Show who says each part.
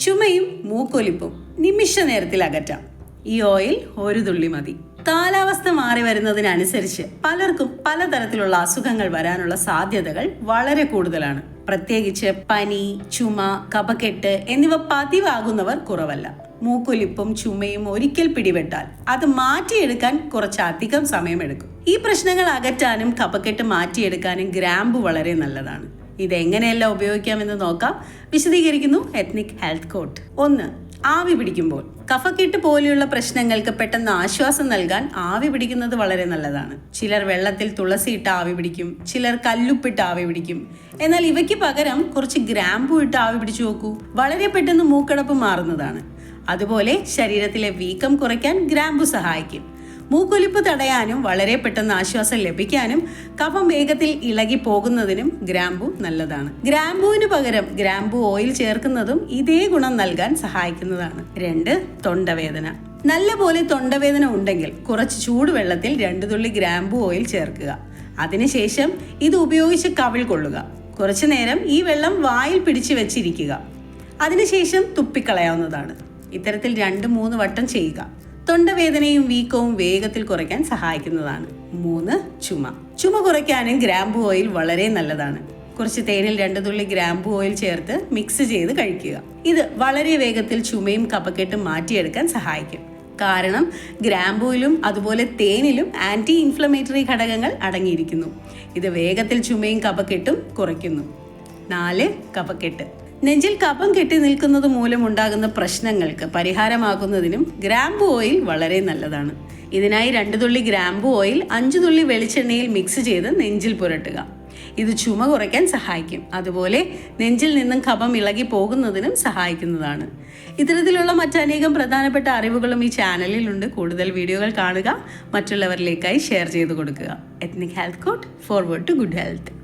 Speaker 1: ചുമയും മൂക്കൊലിപ്പും നിമിഷ നേരത്തിൽ അകറ്റാം. ഈ ഓയിൽ ഒരു തുള്ളി മതി. കാലാവസ്ഥ മാറി വരുന്നതിനനുസരിച്ച് പലർക്കും പലതരത്തിലുള്ള അസുഖങ്ങൾ വരാനുള്ള സാധ്യതകൾ വളരെ കൂടുതലാണ്. പ്രത്യേകിച്ച് പനി ചുമ കപക്കെട്ട് എന്നിവ പതിവാകുന്നവർ കുറവല്ല. മൂക്കൊലിപ്പും ചുമയും ഒരിക്കൽ പിടിപെട്ടാൽ അത് മാറ്റിയെടുക്കാൻ കുറച്ചധികം സമയമെടുക്കും. ഈ പ്രശ്നങ്ങൾ അകറ്റാനും കപക്കെട്ട് മാറ്റിയെടുക്കാനും ഗ്രാമ്പു വളരെ നല്ലതാണ്. ഇതെങ്ങനെയെല്ലാം ഉപയോഗിക്കാമെന്ന് നോക്കാം. വിശദീകരിക്കുന്നു എത്നിക് ഹെൽത്ത് കോട്ട് ഒന്ന് ആവി പിടിക്കുമ്പോൾ. കഫക്കെട്ട് പോലെയുള്ള പ്രശ്നങ്ങൾക്ക് പെട്ടെന്ന് ആശ്വാസം നൽകാൻ ആവി പിടിക്കുന്നത് വളരെ നല്ലതാണ്. ചിലർ വെള്ളത്തിൽ തുളസി ഇട്ട് ആവി പിടിക്കും ചിലർ കല്ലുപ്പിട്ട് ആവി പിടിക്കും. എന്നാൽ ഇവയ്ക്ക് പകരം കുറച്ച് ഗ്രാമ്പു ഇട്ട് ആവി പിടിച്ചു നോക്കൂ. വളരെ പെട്ടെന്ന് മൂക്കടപ്പ് മാറുന്നതാണ്. അതുപോലെ ശരീരത്തിലെ വീക്കം കുറയ്ക്കാൻ ഗ്രാമ്പു സഹായിക്കും. മൂക്കൊലിപ്പ് തടയാനും വളരെ പെട്ടെന്ന് ആശ്വാസം ലഭിക്കാനും കഫം വേഗത്തിൽ ഇളകി പോകുന്നതിനും ഗ്രാമ്പു നല്ലതാണ്. ഗ്രാമ്പുവിന് പകരം ഗ്രാമ്പു ഓയിൽ ചേർക്കുന്നതും ഇതേ ഗുണം നൽകാൻ സഹായിക്കുന്നതാണ്. രണ്ട് തൊണ്ടവേദന. നല്ലപോലെ തൊണ്ടവേദന ഉണ്ടെങ്കിൽ കുറച്ച് ചൂടുവെള്ളത്തിൽ രണ്ട് തുള്ളി ഗ്രാമ്പു ഓയിൽ ചേർക്കുക. അതിനുശേഷം ഇത് ഉപയോഗിച്ച് കവിൾ കൊള്ളുക. കുറച്ചു നേരം ഈ വെള്ളം വായിൽ പിടിച്ചു വെച്ചിരിക്കുക. അതിനുശേഷം തുപ്പിക്കളയാവുന്നതാണ്. ഇത്തരത്തിൽ രണ്ട് മൂന്ന് വട്ടം ചെയ്യുക. തൊണ്ടവേദനയും വീക്കവും വേഗത്തിൽ കുറയ്ക്കാൻ സഹായിക്കുന്നതാണ്. മൂന്ന് ചുമ. ചുമ കുറയ്ക്കാനും ഗ്രാമ്പു ഓയിൽ വളരെ നല്ലതാണ്. കുറച്ച് തേനിൽ രണ്ട് തുള്ളി ഗ്രാമ്പു ഓയിൽ ചേർത്ത് മിക്സ് ചെയ്ത് കഴിക്കുക. ഇത് വളരെ വേഗത്തിൽ ചുമയും കഫക്കെട്ടും മാറ്റിയെടുക്കാൻ സഹായിക്കും. കാരണം ഗ്രാമ്പൂയിലും അതുപോലെ തേനിലും ആന്റി ഇൻഫ്ലമേറ്ററി ഘടകങ്ങൾ അടങ്ങിയിരിക്കുന്നു. ഇത് വേഗത്തിൽ ചുമയും കഫക്കെട്ടും കുറയ്ക്കുന്നു. നാല് കഫക്കെട്ട്. നെഞ്ചിൽ കഫം കെട്ടി നിൽക്കുന്നത് മൂലമുണ്ടാകുന്ന പ്രശ്നങ്ങൾക്ക് പരിഹാരമാകുന്നതിനും ഗ്രാമ്പു ഓയിൽ വളരെ നല്ലതാണ്. ഇതിനായി രണ്ട് തുള്ളി ഗ്രാമ്പു ഓയിൽ അഞ്ചു തുള്ളി വെളിച്ചെണ്ണയിൽ മിക്സ് ചെയ്ത് നെഞ്ചിൽ പുരട്ടുക. ഇത് ചുമ കുറയ്ക്കാൻ സഹായിക്കും. അതുപോലെ നെഞ്ചിൽ നിന്നും കഫം ഇളകി പോകുന്നതിനും സഹായിക്കുന്നതാണ്. ഇത്തരത്തിലുള്ള മറ്റനേകം പ്രധാനപ്പെട്ട അറിവുകളും ഈ ചാനലിലുണ്ട്. കൂടുതൽ വീഡിയോകൾ കാണുക മറ്റുള്ളവരിലേക്കായി ഷെയർ ചെയ്ത് കൊടുക്കുക. Ethnic health court forward to good health